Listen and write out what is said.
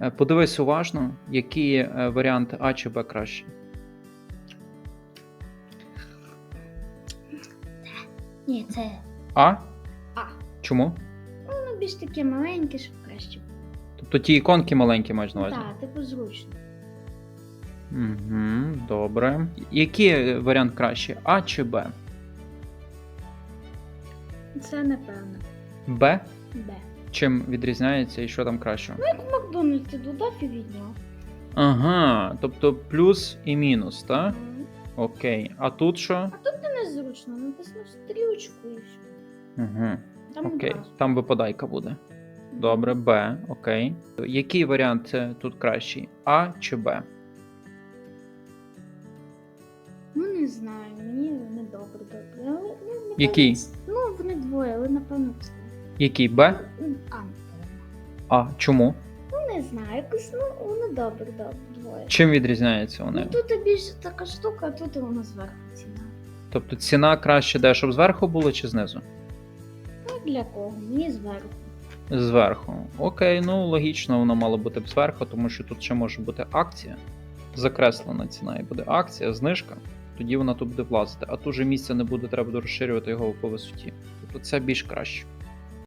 Е, Подивись уважно, який е, варіант А чи Б краще. Ні, це А? А. Чому? Воно більш таке маленьке, щоб краще. Тобто ті іконки маленькі маєш на увазі? Так, типу зручно. Угу, добре. Який е, варіант краще? А чи Б? Це напевно. Б? Б. Чим відрізняється і що там краще? Як Макдональдс ти додав і відняв. Ага, тобто плюс і мінус, так? Мгм. Окей. А тут що? А тут не незручно, написано стрілочку і все. Угу. Там Окей. одразу. Там випадайка буде. Добре, Б, окей. Який варіант е, тут кращий? А чи Б? Ну не знаю, мені вони добре добре. Але, ну, напевно, Який? Ну, вони двоє, але напевно це. Який Б? А, напевно. А чому? Не знаю, якось ну вони добре двоє. Чим відрізняються вони? Ну тут більше така штука, а тут воно зверху ціна. Тобто ціна краще де, щоб зверху було чи знизу? Ну для кого? Мені зверху. Зверху. Окей, ну логічно, воно мало бути б зверху, тому що тут ще може бути акція. Закреслена ціна і буде акція, знижка. Тоді вона тут буде влазити. А тут же місця не буде, треба розширювати його по висоті. Тобто це більш краще.